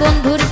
বন্ধুর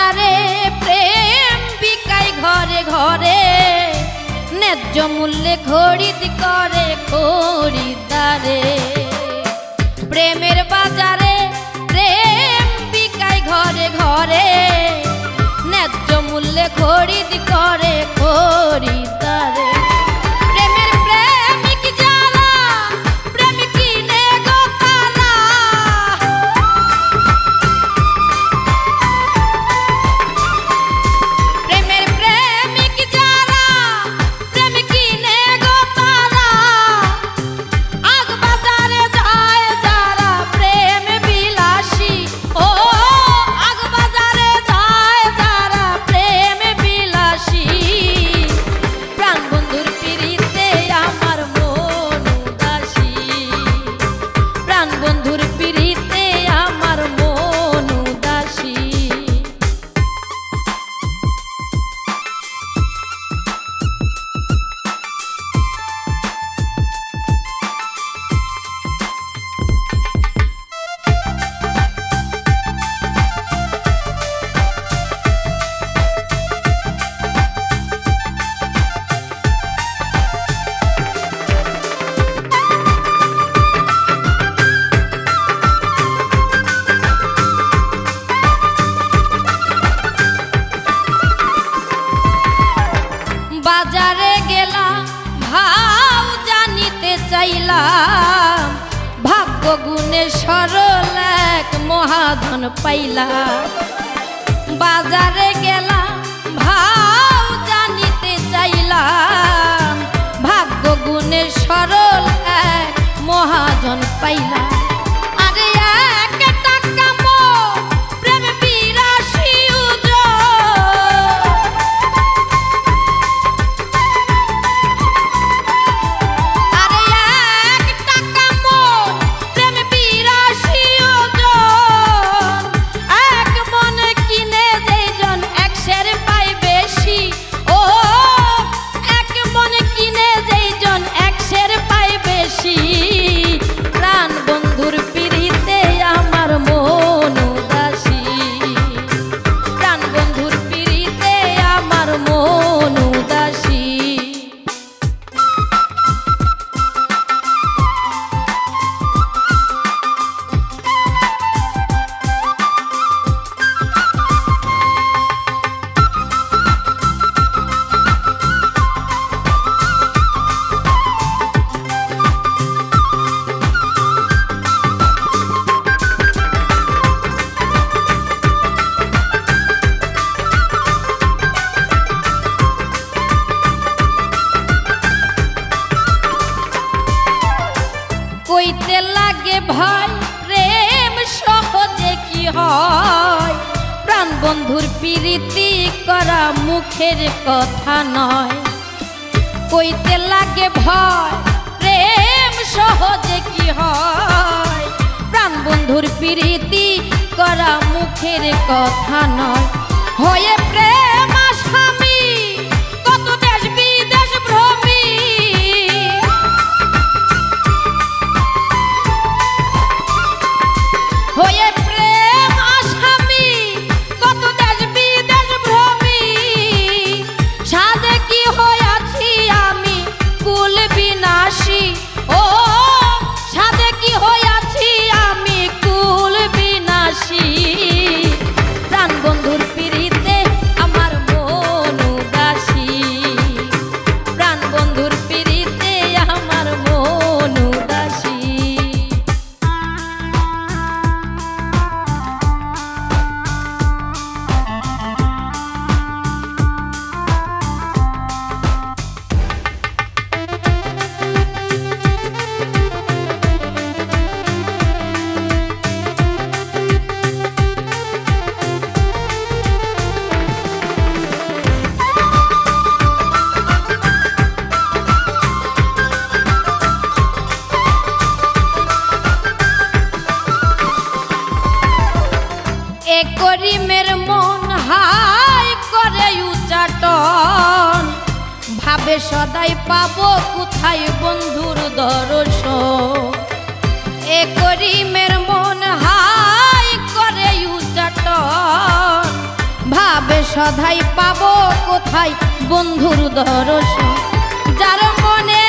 বাজারে প্রেম বিকাই ঘরে ঘরে, ন্যায্য মূল্যে খরিদ করে খরিদারে প্রেমের বাজারে প্রেম বিকাই ঘরে ঘরে, ন্যায্য মূল্যে খরিদ সরল এক মহাধন পাইলা। বাজারে গেলাম, ভাও জানিতে চাইলাম। ভাগ্য গুণে সরল এক মহাজন পাইলাম কইতে লাগে ভয় প্রেম সহজে কি হয়? প্রাণ বন্ধুর প্রীতি করা মুখের কথা নয়। কইতে লাগে ভয় প্রেম সহজে কি হয়? প্রাণ বন্ধুর প্রীতি করা মুখের কথা নয়। হয়ে প্রেম করিমের মন হাই করে উচাটন ভাবে সদাই পাবো কোথায় বন্ধুর দর্শন। এ করিমের মন হাই করে উচাটন ভাবে সদাই পাব কোথায় বন্ধুর দর্শন। যার মনে